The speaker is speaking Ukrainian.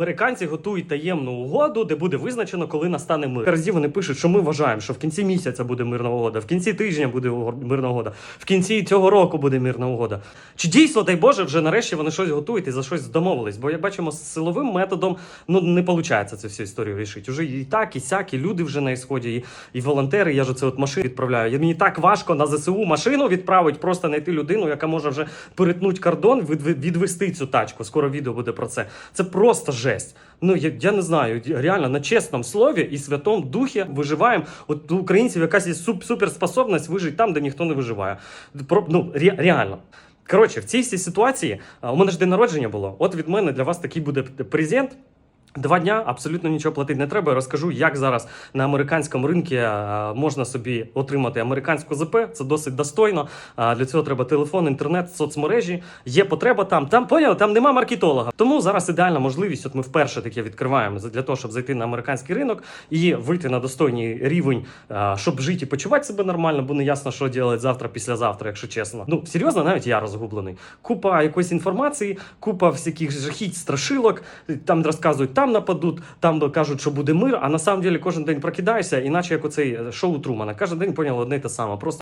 Американці готують таємну угоду, де буде визначено, коли настане мир. Разів вони пишуть, що ми вважаємо, що в кінці місяця буде мирна угода, в кінці тижня буде мирна угода, в кінці цього року буде мирна угода. Чи дійсно, дай Боже, вже нарешті вони щось готують і за щось домовились? Бо як бачимо, з силовим методом ну не виходить цю всю історію рішити. Уже і так, і сяк, і люди вже на ісході, і, і волонтери. Я ж це от машину відправляю. І Мені так важко на ЗСУ машину відправити, просто знайти людину, яка може вже перетнути кордон, від, від- відвести цю тачку. Скоро відео буде про це. Це просто жесть. Ну я, я не знаю, реально на чесному слові і святому духі виживаємо. От у українців якась є суп, суперспособність вижити там, де ніхто не виживає. Про, ну ре, реально. Коротше, в цій всій ситуації у мене ж день народження було. От від мене для вас такий буде презент. Два дня абсолютно нічого платити не треба. Я розкажу, як зараз на американському ринку е, можна собі отримати американську ЗП. Це досить достойно. Для цього треба телефон, інтернет, соцмережі. Є потреба там. Там поняли, там нема маркетолога. Тому зараз ідеальна можливість. От ми вперше таке відкриваємо для того, щоб зайти на американський ринок і вийти на достойний рівень, е, щоб жити і почувати себе нормально, бо не ясно, що робити завтра, післязавтра, якщо чесно. Ну серйозно, навіть я розгублений. Купа якоїсь інформації, купа всяких жахіть, страшилок. Там розказують, там нападуть, там кажуть, що буде мир. А на самом деле кожен день прокидаєшся, іначе як оцей е, шоу Трумана. Кожен день поняв одне те саме. Просто